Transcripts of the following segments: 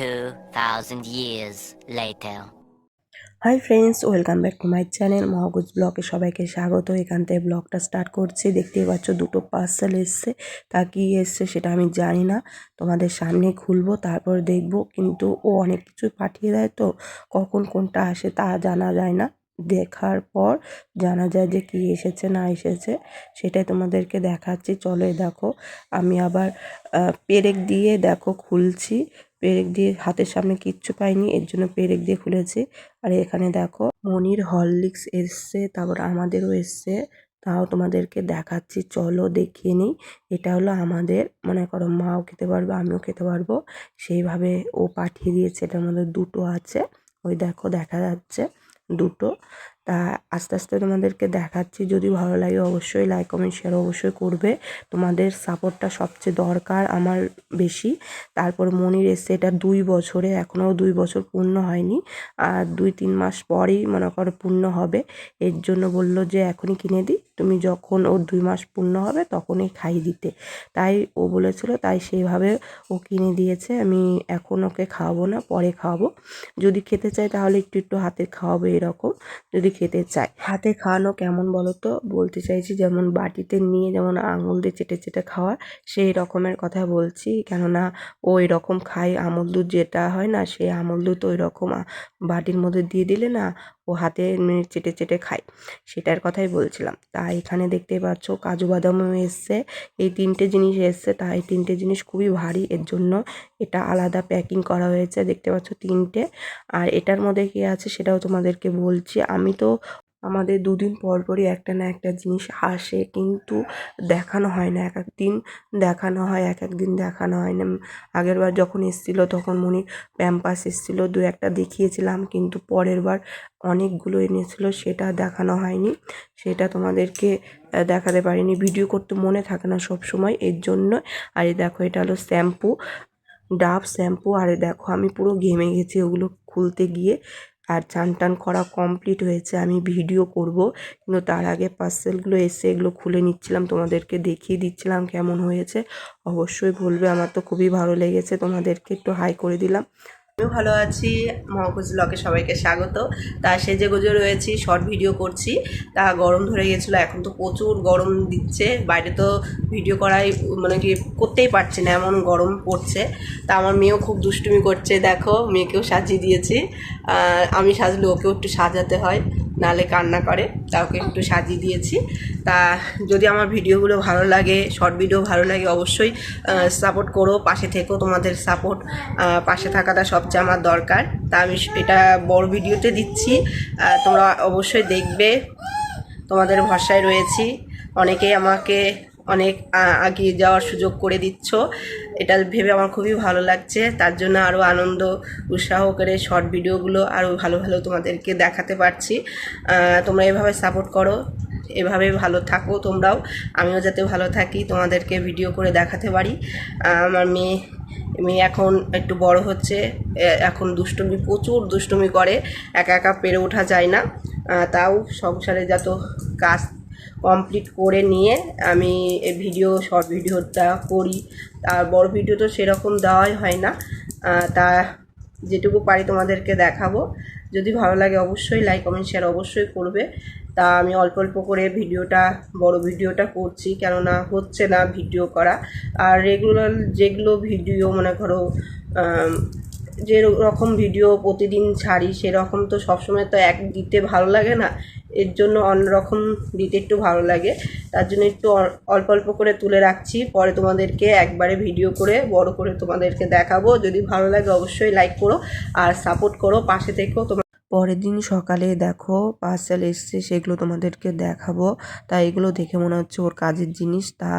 2,000 years later. Hi friends welcome back to my channel মহাগুজ ব্লগে সবাইকে স্বাগত। এখান থেকে ব্লগটা স্টার্ট করছি। দেখতেই পাচ্ছ দুটো পার্সেল এসছে। তা কি এসছে সেটা আমি জানি না। তোমাদের সামনে খুলবো তারপর দেখব। কিন্তু ও অনেক কিছু পাঠিয়ে দেয় তো কখন কোনটা আসে তা জানা যায় না। দেখার পর জানা যায় যে কি এসেছে না এসেছে সেটাই তোমাদেরকে দেখাচ্ছি। চলো দেখো আমি আবার পেরেক দিয়ে দেখো খুলছি। পেরেক দিয়ে হাতের সামনে কিচ্ছু পাইনি, এর জন্য পেরেক দিয়ে খুলেছি। আর এখানে দেখো, মনির হরলিক্স এসছে, তারপর আমাদেরও এসছে। তাও তোমাদেরকে দেখাচ্ছি, চলো দেখিয়ে নিই। এটা হলো আমাদের, মনে করো মাও খেতে পারবে, আমিও খেতে পারব। সেইভাবে ও পাঠিয়ে দিয়েছে, এটার মধ্যে দুটো আছে। ওই দেখো, দেখা যাচ্ছে দুটো। আস্তে আস্তে তোমাদেরকে দেখাচ্ছি। যদি ভালো লাগে অবশ্যই লাইক কমেন্ট শেয়ার অবশ্যই করবে। তোমাদের সাপোর্টটা সবচেয়ে দরকার আমার বেশি। তারপর মনির এসে এটা দুই বছরে এখনও দুই বছর পূর্ণ হয়নি। আর দুই তিন মাস পরেই মনে করো পূর্ণ হবে। এর জন্য বলল যে এখনই কিনে দিই তুমি যখন ওর দুই মাস পূর্ণ হবে তখনই খাইয়ে দিতে। তাই ও বলেছিল, তাই সেইভাবে ও কিনে দিয়েছে। আমি এখন ওকে খাওয়াবো না, পরে খাওয়াবো। যদি খেতে চাই তাহলে একটু একটু হাতে খাওয়াবো এরকম। যদি খেতে চায়। হাতে খাওয়ানো কেমন বলো তো বলতে চাইছি যেমন বাটিতে নিয়ে যেমন আঙুল দিয়ে চেটে চেটে খাওয়া, সেই রকমের কথা বলছি। কেননা ও এরকম খায়, আমল দুধ যেটা হয় না সেই আমল দুধ ওই রকম বাটির মধ্যে দিয়ে দিলে না ও হাতে চেটে চেটে খায়। সেটার কথাই বলছিলাম। তা এখানে দেখতে পাচ্ছ কাজু বাদামও এসছে। এই তিনটে জিনিস এসছে। তা এই তিনটে জিনিস খুবই ভারী। এর জন্য এটা আলাদা প্যাকিং করা হয়েছে। দেখতে পাচ্ছ তিনটে। আর এটার মধ্যে কী আছে সেটাও তোমাদেরকে বলছি। আমি তো আমাদের দুদিন পর পরই একটা না একটা জিনিস আসে, কিন্তু দেখানো হয় না। এক এক দিন দেখানো হয় এক এক দিন দেখানো হয় না। আগের বার যখন এসেছিল তখন মনি প্যাম্পাস এসেছিল, দু একটা দেখিয়েছিলাম, কিন্তু পরের বার অনেকগুলো এনেছিল, সেটা দেখানো হয়নি। সেটা তোমাদেরকে দেখাতে পারিনি। ভিডিও করতে মনে থাকে না সব সময় এর জন্য। আর এই দেখো, এটা হলো শ্যাম্পু ডাভ শ্যাম্পু। আর দেখো, আমি পুরো ঘেমে গেছি ওগুলো খুলতে গিয়ে। আর চান টান করা কমপ্লিট হয়েছে, আমি ভিডিও করব। কিন্তু তার আগে পার্সেলগুলো এসে এগুলো খুলে নিচ্ছিলাম, তোমাদেরকে দেখিয়ে দিচ্ছিলাম কেমন হয়েছে। অবশ্যই বলবে, আমার তো খুবই ভালো লেগেছে, তোমাদেরকে একটু হাই করে দিলাম। আমিও ভালো আছি। মহকুজ ব্লকে সবাইকে স্বাগত। তা সেজে গুজে রয়েছি, শর্ট ভিডিও করছি। তা গরম ধরে গেছিল, এখন তো প্রচুর গরম দিচ্ছে। বাইরে তো ভিডিও করাই মানে কি করতেই পারছি না, এমন গরম পড়ছে। তা আমার মেয়েও খুব দুষ্টুমি করছে, দেখো, মেয়েকেও সাজিয়ে দিয়েছি। আমি সাজলে ওকেও একটু সাজাতে হয়। নালে কান্না করে, তা ওকে একটু সাজিয়ে দিয়েছি। তা যদি আমার ভিডিওগুলো ভালো লাগে শর্ট ভিডিও ভালো লাগে, অবশ্যই সাপোর্ট করো, পাশে থেকো, তোমাদের সাপোর্ট পাশে থাকাটা সবচেয়ে আমার দরকার। তা আমি এটা বড় ভিডিওতে দিচ্ছি তোমরা অবশ্যই দেখবে, তোমাদের ভরসায় রয়েছি। অনেকেই আমাকে অনেক, আ- এগিয়ে যাওয়ার সুযোগ করে দিচ্ছ। এটা ভেবে আমার খুবই ভালো লাগছে। তার জন্য আরও আনন্দ, উৎসাহ করে শর্ট ভিডিওগুলো আরও ভালো ভালো তোমাদেরকে দেখাতে পারছি। তোমরা এভাবে সাপোর্ট করো, এভাবে ভালো থাকো তোমরাও। আমিও যাতে ভালো থাকি, তোমাদেরকে ভিডিও করে দেখাতে পারি। আমার মেয়ে মেয়ে এখন একটু বড় হচ্ছে এখন দুষ্টুমি, প্রচুর দুষ্টুমি করে। একা একা পেরে ওঠা যায় না। তাও সংসারে যত কাজ কমপ্লিট করে নিয়ে আমি ভিডিও শর্ট ভিডিওটা করি। আর বড় ভিডিও তো সেরকম দেওয়াই হয় না। তা যেটুকু পারি তোমাদেরকে দেখাবো। যদি ভালো লাগে অবশ্যই লাইক কমেন্ট শেয়ার অবশ্যই করবে। তা আমি অল্প অল্প করে ভিডিওটা বড় ভিডিওটা করছি, কেননা হচ্ছে না ভিডিও করা। আর রেগুলার যেগুলো ভিডিও মনে করো যে রকম ভিডিও প্রতিদিন ছাড়ি, সেরকম তো সবসময় তো এক দিতে ভালো লাগে না। এর জন্য অন্যরকম দিতে একটু ভালো লাগে। তার জন্য একটু অল্প অল্প করে তুলে রাখছি। পরে তোমাদেরকে একবারে ভিডিও করে, বড় করে তোমাদেরকে দেখাবো। যদি ভালো লাগে অবশ্যই লাইক করো আর সাপোর্ট করো। পাশে থেকেও তোমার পরের দিন সকালে দেখো পার্সেল এসছে, সেগুলো তোমাদেরকে দেখাবো। তা এগুলো দেখে মনে হচ্ছে ওর কাজের জিনিস, তা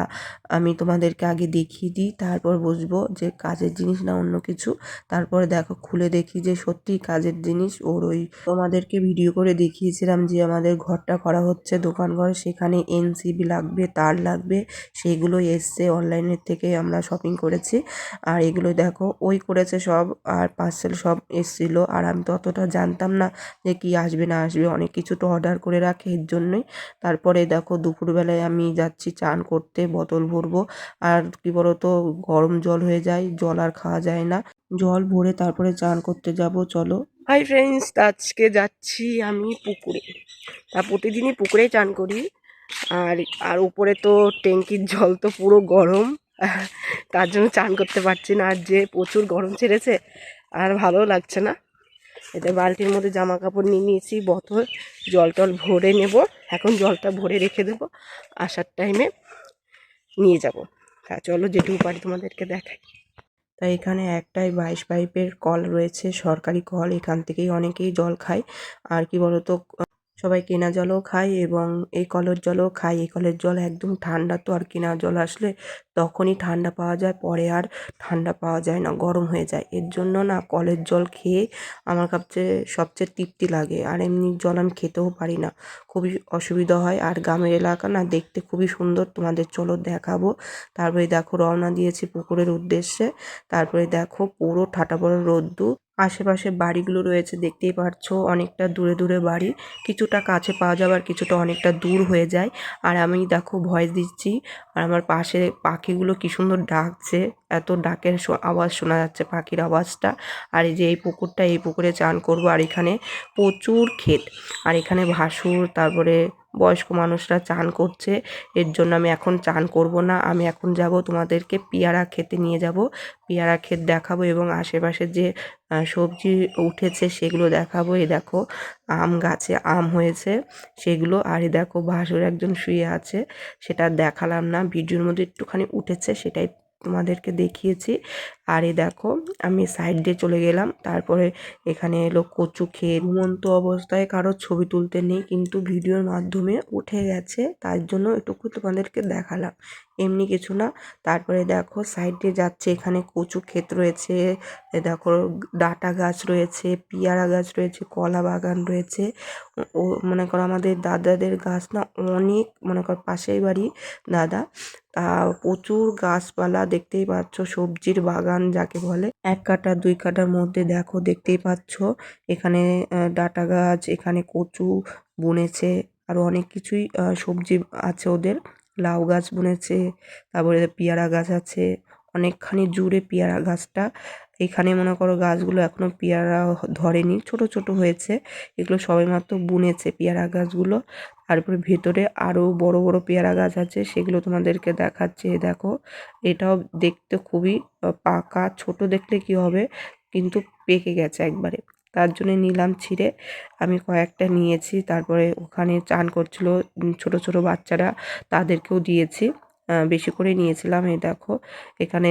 আমি তোমাদেরকে আগে দেখিয়ে দিই, তারপর বুঝব যে কাজের জিনিস না অন্য কিছু। তারপরে দেখো, খুলে দেখি যে সত্যি কাজের জিনিস। ওর ওই তোমাদেরকে ভিডিও করে দেখিয়েছিলাম যে আমাদের ঘরটা করা হচ্ছে দোকান ঘর, সেখানে এনসিবি লাগবে, তার লাগবে সেগুলো এসছে অনলাইনের থেকে আমরা শপিং করেছি। আর এগুলো দেখো, ওই করেছে সব, আর পার্সেল সব এসছিল। আর আমি ততটা জানতাম না যে কি আসবে না আসবে, অনেক কিছু তো অর্ডার করে রাখে এর জন্যই। তারপরে দেখো দুপুরবেলায় আমি যাচ্ছি চান করতে, বোতল ভরবো। আর কি বলতো, গরম জল হয়ে যায়, জল আর খাওয়া যায় না। জল ভরে তারপরে চান করতে যাব, চলো। হাই ফ্রেন্ডস আজকে যাচ্ছি আমি পুকুরে। তা প্রতিদিনই পুকুরেই চান করি। আর আর উপরে তো ট্যাঙ্কির জল তো পুরো গরম। তার জন্য চান করতে পারছি না। আর যে প্রচুর গরম ছেড়েছে, আর ভালো লাগছে না। এতে বালতির মধ্যে জামা কাপড় নিয়ে নিয়েছি, বোতল, জল টল ভরে নেব। এখন জলটা ভরে রেখে দেবো। আসার টাইমে নিয়ে যাব। তা চলো যেটুকু পারি তোমাদেরকে দেখাই। তাই এখানে একটাই বাইশ পাইপের কল রয়েছে, সরকারি কল। এখান থেকেই অনেকেই জল খায়। আর কি বলতো সবাই কেনা জলও খায় এবং এই কলের জলও খায়। এই কলের জল একদম ঠান্ডা তো আর কেনা জল আসলে তখনই ঠান্ডা পাওয়া যায়, পরে আর ঠান্ডা পাওয়া যায় না, গরম হয়ে যায়। এর জন্য না কলের জল খেয়ে আমার কাছে সবচেয়ে তৃপ্তি লাগে। আর এমনি জল আমি খেতেও পারি না। খুবই অসুবিধা হয়। আর গ্রামের এলাকা না দেখতে খুবই সুন্দর। তোমাদের চলো দেখাবো। তারপরে দেখো রওনা দিয়েছি পুকুরের উদ্দেশ্যে। তারপরে দেখো পুরো ঠাটা বড় রোদ্দুর। আশেপাশে বাড়িগুলো রয়েছে, দেখতেই পাচ্ছ অনেকটা দূরে দূরে বাড়ি। কিছুটা কাছে পাওয়া যাবে আর কিছুটা অনেকটা দূর হয়ে যায়। আর আমি দেখো ভয়েস দিচ্ছি। আর আমার পাশে পাখিগুলো কি সুন্দর ডাকছে। এত ডাকের আওয়াজ শোনা যাচ্ছে পাখির আওয়াজটা। আর এই যে এই পুকুরটা, এই পুকুরে চান করব। আর এখানে প্রচুর ক্ষেত। আর এখানে ভাসুর, তারপরে বয়স্ক মানুষরা চান করছে। এর জন্য আমি এখন চান করব না। আমি এখন যাব তোমাদেরকে পেয়ারা খেতে নিয়ে যাব। পেয়ারা ক্ষেত দেখাবো এবং আশেপাশে যে সবজি উঠেছে সেগুলো দেখাবো। এই দেখো, আম গাছে আম হয়েছে সেগুলো। আর দেখো, ভাসুর একজন শুয়ে আছে। সেটা দেখালাম না। ভিডিওর মধ্যে একটুখানি উঠেছে, সেটাই তোমাদেরকে দেখিয়েছি। আর দেখো, আমি সাইড দিয়ে চলে গেলাম। তারপরে এখানে এলো কচু খেয়ে। ঘুমন্ত অবস্থায় কারও ছবি তুলতে নেই, কিন্তু ভিডিওর মাধ্যমে উঠে গেছে। তার জন্য এটুকু তোমাদেরকে দেখালাম। এমনি কিছু না। তারপরে দেখো সাইড দিয়ে যাচ্ছে এখানে কচু ক্ষেত রয়েছে। দেখো, ডাটা গাছ রয়েছে, পেয়ারা গাছ রয়েছে, কলা বাগান রয়েছে। ও- মনে করো আমাদের দাদাদের গাছ না অনেক, মনে করো পাশেই বাড়ি দাদা। তা প্রচুর গাছপালা দেখতেই পাচ্ছ, সবজির বাগান যাকে বলে এক কাটা দুই কাটার মধ্যে দেখো দেখতেই পাচ্ছ। এখানে ডাটা গাছ এখানে কচু বুনেছে আরও অনেক কিছুই আহ, সবজি আছে ওদের। লাউ গাছ বুনেছে তারপরে পেয়ারা গাছ আছে অনেকখানি জুড়ে পেয়ারা গাছটা। এখানে মনে করো গাছগুলো এখনও পেয়ারা ধরেনি, ছোট ছোট হয়েছে। এগুলো সবেমাত্র বুনেছে পেয়ারা গাছগুলো। তারপরে ভেতরে আরও বড় বড় পেয়ারা গাছ আছে, সেগুলো তোমাদেরকে দেখাচ্ছে দেখো। এটাও দেখতে খুবই পাকা, ছোট দেখলে কি হবে? কিন্তু পেকে গেছে একবারে। তার জন্য নিলাম ছিঁড়ে। আমি কয়েকটা নিয়েছি, তারপরে ওখানে চান করছিল ছোট ছোট বাচ্চারা, তাদেরকেও দিয়েছি। বেশি করে নিয়েছিলাম এই দেখো। এখানে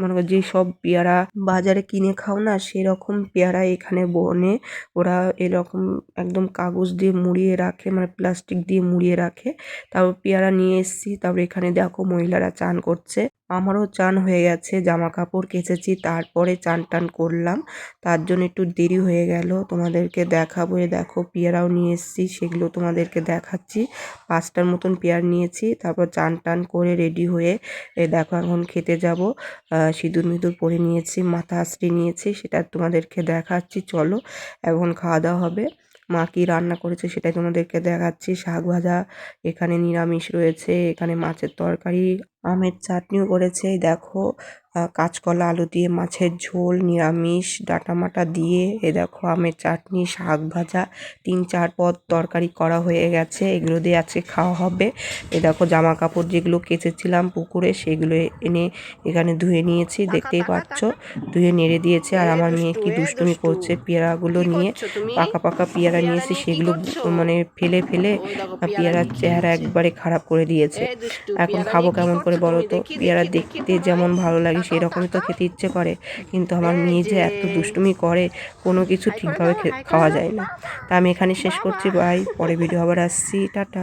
মনে করো যেসব পেয়ারা বাজারে কিনে খাও না, সেরকম পেয়ারা এখানে বনে ওরা এরকম একদম কাগজ দিয়ে মুড়িয়ে রাখে মানে প্লাস্টিক দিয়ে মুড়িয়ে রাখে। তারপর পেয়ারা নিয়ে এসেছি, তারপর এখানে দেখো মহিলারা চান করছে। আমারও চান হয়ে গেছে জামা কাপড় কেচেছি, তারপরে চান টান করলাম। তার জন্য একটু দেরি হয়ে গেল, তোমাদেরকে দেখাবো। দেখো, পেয়ারাও নিয়ে এসেছি, সেগুলো তোমাদেরকে দেখাচ্ছি। পাঁচটার মতন পেয়ার নিয়েছি, তারপর চান টান করে রেডি হয়ে এ দেখো, এখন খেতে যাব। সিঁদুর মিঁদুর পরে নিয়েছি মাথা আশ্রি নিয়েছি, সেটা তোমাদেরকে দেখাচ্ছি, চলো। এখন খাওয়া দাওয়া হবে। মা কি রান্না করেছে সেটাই তোমাদেরকে দেখাচ্ছি। শাক ভাজা, এখানে নিরামিষ রয়েছে, এখানে মাছের তরকারি আমের চাটনিও করেছে এই দেখো আহ, কাঁচকলা আলু দিয়ে মাছের ঝোল নিরামিষ ডাটা মাটা দিয়ে এ দেখো আমের চাটনি শাক ভাজা তিন চার পদ তরকারি করা হয়ে গেছে এগুলো দিয়ে আজকে খাওয়া হবে। এ দেখো জামা কাপড় যেগুলো কেচেছিলাম পুকুরে সেগুলো এনে এখানে ধুয়ে নিয়েছি দেখতেই পাচ্ছ ধুয়ে নেড়ে দিয়েছে আর আমার মেয়ে কি দুষ্টুমি করছে পেয়ারাগুলো নিয়ে পাকা পাকা পেয়ারা নিয়েছি সেগুলো মানে ফেলে ফেলে পেয়ারার চেহারা একবারে খারাপ করে দিয়েছে। এখন খাব কেমন করে? বলো তো পেয়ারা দেখতে যেমন ভালো লাগে সেই রকমই তো খেতে ইচ্ছে করে। কিন্তু আমার মেয়ে যে এত দুষ্টুমি করে কোনো কিছু ঠিকভাবে খাওয়া যায় না। তা আমি এখানে শেষ করছি ভাই। পরে ভিডিও আবার আসছি। টাটা।